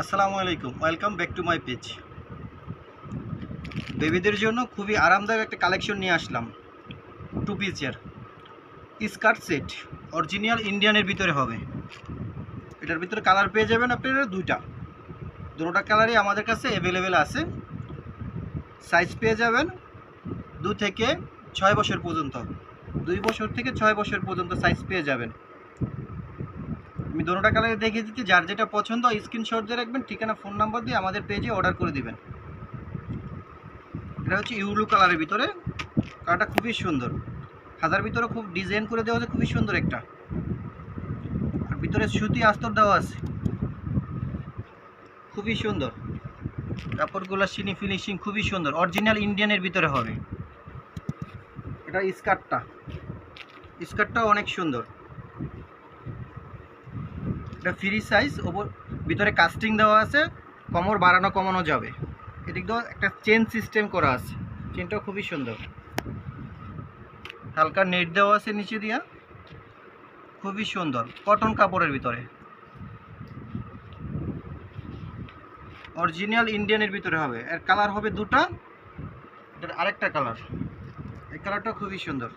আসসালামু আলাইকুম welcome back to my page বেবিদের জন্য খুবই আরামদায়ক একটা কালেকশন নিয়ে আসলাম। টু পিসের স্কার্ট সেট অরিজিনাল ইন্ডিয়ানের ভিতরে হবে। এটার ভিতরে কালার পেয়ে যাবেন আপনারা দুইটা। দুটোটা কালারই আমাদের কাছে অ্যাভেলেবেল আছে। সাইজ পেয়ে যাবেন দু থেকে ছয় বছর পর্যন্ত। দুই বছর থেকে ছয় বছর পর্যন্ত সাইজ পেয়ে যাবেন। আমি দোনোটা কালারে দেখিয়ে দিচ্ছি। যার যেটা পছন্দ স্ক্রিনশট দিয়ে রাখবেন, ঠিকানা ফোন নাম্বার দিয়ে আমাদের পেজে অর্ডার করে দিবেন। এটা হচ্ছে ইউলু কালারের ভিতরে। কালারটা খুবই সুন্দর। হাজার ভিতরে খুব ডিজাইন করে দেওয়া আছে, খুবই সুন্দর একটা। আর ভিতরে সুতি আস্তর দেওয়া আছে। খুবই সুন্দর। কাপড়গুলো সিনি ফিনিশিং খুবই সুন্দর। অরিজিনাল ইন্ডিয়ানের ভিতরে হবে। এটা স্কার্টটা। স্কার্টটাও অনেক সুন্দর। এটা ফ্রি সাইজ ওপর ভিতরে কাস্টিং দেওয়া আছে, কমর বাড়ানো, কমানো যাবে। এদিক দিয়েও একটা চেন সিস্টেম করা আছে। চেনটাও খুবই সুন্দর। হালকা নেট দেওয়া আছে নিচে দিয়া। খুবই সুন্দর। কটন কাপড়ের ভিতরে। অরিজিনাল ইন্ডিয়ানের ভিতরে হবে। এর কালার হবে দুটা। এটার আরেকটা কালার এই কালারটা খুবই সুন্দর।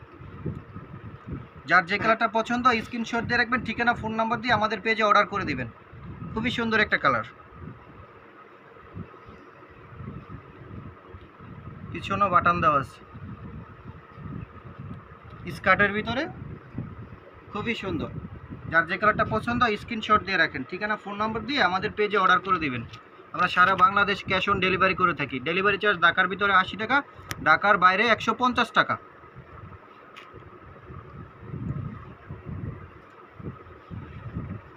যার যে কালারটা পছন্দ স্ক্রিনশট দিয়ে রাখবেন, ঠিকানা ফোন নাম্বার দিয়ে আমাদের পেজে অর্ডার করে দিবেন। খুবই সুন্দর একটা কালার পিছনেও বাটন দেওয়া আছে। স্কার্টের ভিতরে খুবই সুন্দর। যার যে কালারটা পছন্দ স্ক্রিনশট দিয়ে রাখেন। ঠিকানা ফোন নাম্বার দিয়ে আমাদের পেজে অর্ডার করে দিবেন। আমরা সারা বাংলাদেশ ক্যাশ অন ডেলিভারি করে থাকি। ডেলিভারি চার্জ ঢাকার ভিতরে আশি টাকা, ঢাকার বাইরে একশো পঞ্চাশ টাকা।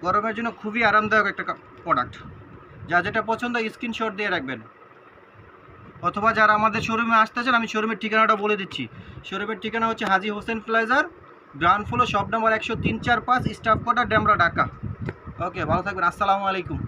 গরমের জন্য খুবই আরামদায়ক একটা প্রোডাক্ট যা যেটা পছন্দ স্ক্রিনশট দিয়ে রাখবেন। অথবা যারা আমাদের শোরুমে আসতে চান আমি শোরুমের ঠিকানাটা বলে দিচ্ছি। শোরুমের ঠিকানা হচ্ছে হাজি হোসেন প্লাজার, গ্রাউন্ড ফ্লো শপ নম্বর একশো তিন চার পাঁচ, staff quarter Demra Dhaka. Okay, ভালো থাকবেন, আসসালামু আলাইকুম।